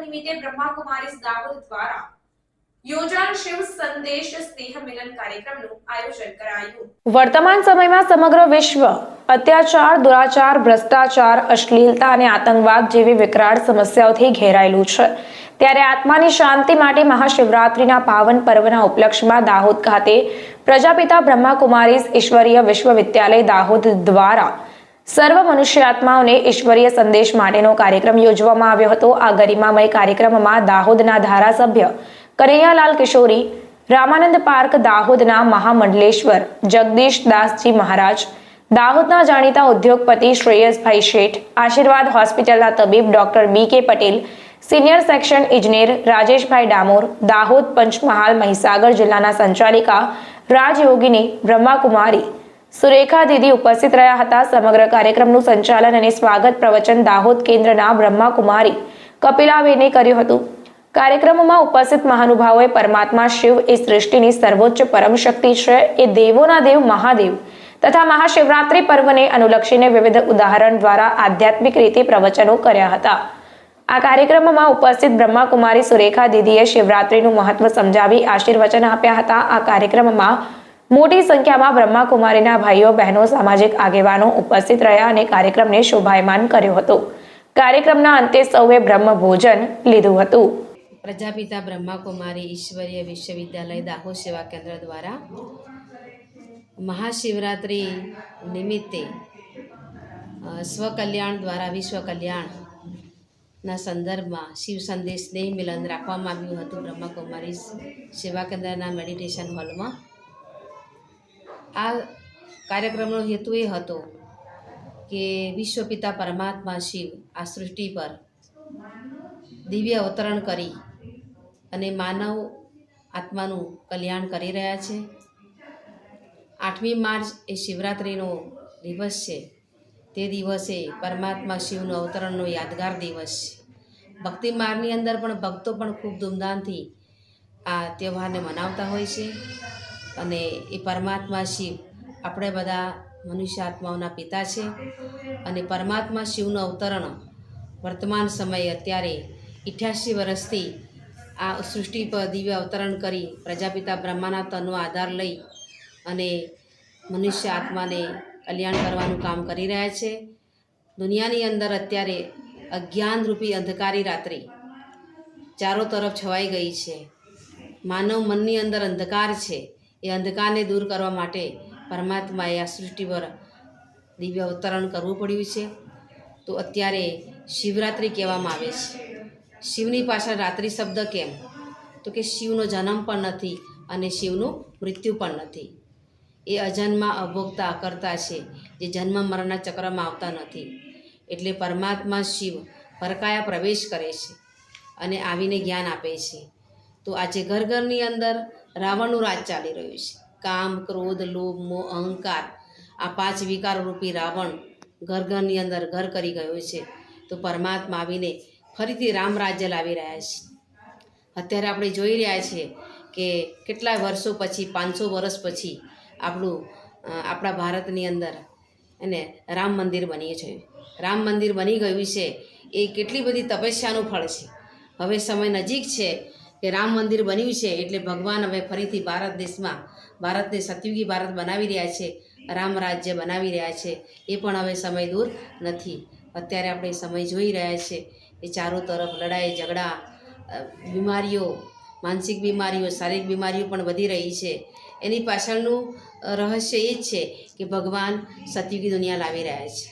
નિમિત્તે બ્રહ્માકુમારીઝ દાહોદ દ્વારા યોજાણ શિવ સંદેશ સ્નેહ મિલન કાર્યક્રમનું આયોજન કરાયું. વર્તમાન સમયમાં સમગ્ર વિશ્વ અત્યાચાર, દુરાચાર, ભ્રષ્ટાચાર, અશ્લીલતા અને આતંકવાદ જેવી વિકરાળ સમસ્યાઓથી ઘેરાયેલું છે. ત્યારે આત્માની શાંતિ માટે મહાશિવરાત્રિના પાવન પર્વના ઉપલક્ષમાં દાહોદ ખાતે પ્રજાપિતા બ્રહ્માકુમારીઝ ઈશ્વરીય વિશ્વવિદ્યાલય દાહોદ દ્વારા સર્વ મનુષ્ય આત્માઓને ઈશ્વરીય સંદેશ માટેનો કાર્યક્રમ યોજવામાં આવ્યો હતો. આ ગરિમામય કાર્યક્રમમાં દાહોદના ધારાસભ્ય કનૈયાલાલ કિશોરી, રામાનંદ પાર્ક દાહોદના મહામંડલેશ્વર, જગદીશ દાસજી મહારાજ, દાહોદના જાણીતા ઉદ્યોગપતિ શ્રેયસભાઈ શેઠ, આશીર્વાદ હોસ્પિટલના તબીબ ડોક્ટર બી કે પટેલ, સિનિયર સેક્શન ઇજનેર રાજેશભાઈ ડામોર, દાહોદ પંચમહાલ મહીસાગર જિલ્લાના સંચાલિકા રાજયોગિની બ્રહ્માકુમારી સુરેખા દીદી ઉપસ્થિત રહ્યા હતા. સમગ્ર કાર્યક્રમનું સંચાલન અને સ્વાગત પ્રવચન દાહોદ કેન્દ્રના બ્રહ્માકુમારી કપિલાબેને કર્યું હતું. કાર્યક્રમમાં ઉપસ્થિત મહાનુભાવોએ પરમાત્મા શિવ એ સૃષ્ટિની સર્વોચ્ચ પરમ શક્તિ છે, એ દેવોના દેવ, મહાદેવ તથા મહાશિવરાત્રિ પર્વને અનુલક્ષીને વિવિધ ઉદાહરણ દ્વારા આધ્યાત્મિક રીતે પ્રવચનો કર્યા હતા. આ કાર્યક્રમમાં ઉપસ્થિત બ્રહ્માકુમારી સુરેખા દીદીએ શિવરાત્રિનું મહત્વ સમજાવી આશીર્વચન આપ્યા હતા. આ કાર્યક્રમમાં મોટી સંખ્યામાં બ્રહ્માકુમારીના ભાઈઓ, બહેનો, સામાજિક આગેવાનો ઉપસ્થિત રહ્યા અને કાર્યક્રમને શોભાયમાન કર્યો હતો. કાર્યક્રમના અંતે સૌએ બ્રહ્મ ભોજન લીધું હતું. પ્રજાપિતા બ્રહ્માકુમારી ઈશ્વરીય વિશ્વવિદ્યાલય દાહોદ સેવા કેન્દ્ર દ્વારા મહાશિવરાત્રિ નિમિત્તે સ્વકલ્યાણ દ્વારા વિશ્વ કલ્યાણના સંદર્ભમાં શિવ સંદેશ સ્નેહ મિલન રાખવામાં આવ્યું હતું બ્રહ્માકુમારી સેવા કેન્દ્રના મેડિટેશન હોલમાં. આ કાર્યક્રમનો હેતુ એ હતો કે વિશ્વપિતા પરમાત્મા શિવ આ સૃષ્ટિ પર દિવ્ય અવતરણ કરી અને માનવ આત્માનું કલ્યાણ કરી રહ્યા છે. આઠમી માર્ચ એ શિવરાત્રિનો દિવસ છે. તે દિવસે પરમાત્મા શિવનું અવતરણનો યાદગાર દિવસ છે. ભક્તિ માર્ગની અંદર પણ ભક્તો પણ ખૂબ ધૂમધામથી આ તહેવારને મનાવતા હોય છે. અને એ પરમાત્મા શિવ. આપણે બધા મનુષ્ય આત્માઓના પિતા છે અને પરમાત્મા શિવનું અવતરણ વર્તમાન સમયે અત્યારે અઠ્યાસી વર્ષથી આ સૃષ્ટિ પર દિવ્ય અવતરણ કરી પ્રજાપિતા બ્રહ્માના તનનો આધાર લઈ અને મનુષ્ય આત્માને કલ્યાણ કરવાનું કામ કરી રહ્યા છે. દુનિયાની અંદર અત્યારે અજ્ઞાનરૂપી અંધકારી રાત્રિ ચારો તરફ છવાઈ ગઈ છે. માનવ મનની અંદર અંધકાર છે. એ અંધકારને દૂર કરવા માટે પરમાત્માએ આ સૃષ્ટિ પર દિવ્ય અવતરણ કરવું પડ્યું છે. તો અત્યારે શિવરાત્રિ કહેવામાં આવે છે. શિવની પાછળ રાત્રિ શબ્દ કેમ? તો કે શિવનો જન્મ પણ નથી અને શિવનું મૃત્યુ પણ નથી. એ અજન્મા અભોગતા કરતા છે જે જન્મ મરણના ચક્રમાં આવતા નથી. એટલે પરમાત્મા શિવ પરકાયા પ્રવેશ કરે છે અને આવીને જ્ઞાન આપે છે. તો આજે ઘર ઘરની અંદર રાવણનું રાજ ચાલી રહ્યું છે. કામ, ક્રોધ, લોભ, મોહ, અહંકાર આ પાંચ વિકાર રૂપી રાવણ ઘર ઘરની અંદર ઘર કરી ગયો છે. તો પરમાત્મા આવીને ફરીથી રામ રાજ્ય લાવી રહ્યા છે. અત્યારે આપણે જોઈ રહ્યા છીએ કે કેટલાય વર્ષો પછી, પાંચસો વર્ષ પછી આપણું આપણા ભારતની અંદર એને રામ મંદિર બની છે. રામ મંદિર બની ગયું છે એ કેટલી બધી તપસ્યાનું ફળ છે. હવે સમય નજીક છે કે રામ મંદિર બન્યું છે એટલે ભગવાન હવે ફરીથી ભારત દેશમાં, ભારતને સતયુગી ભારત બનાવી રહ્યા છે, રામ રાજ્ય બનાવી રહ્યા છે. એ પણ હવે સમય દૂર નથી. અત્યારે આપણે સમય જોઈ રહ્યા છે એ ચારો તરફ લડાઈ, ઝઘડા બીમારીઓ, માનસિક બીમારીઓ, શારીરિક બીમારીઓ પણ વધી રહી છે. એની પાછળનું રહસ્ય એ જ છે કે ભગવાન સતયુગી દુનિયા લાવી રહ્યા છે.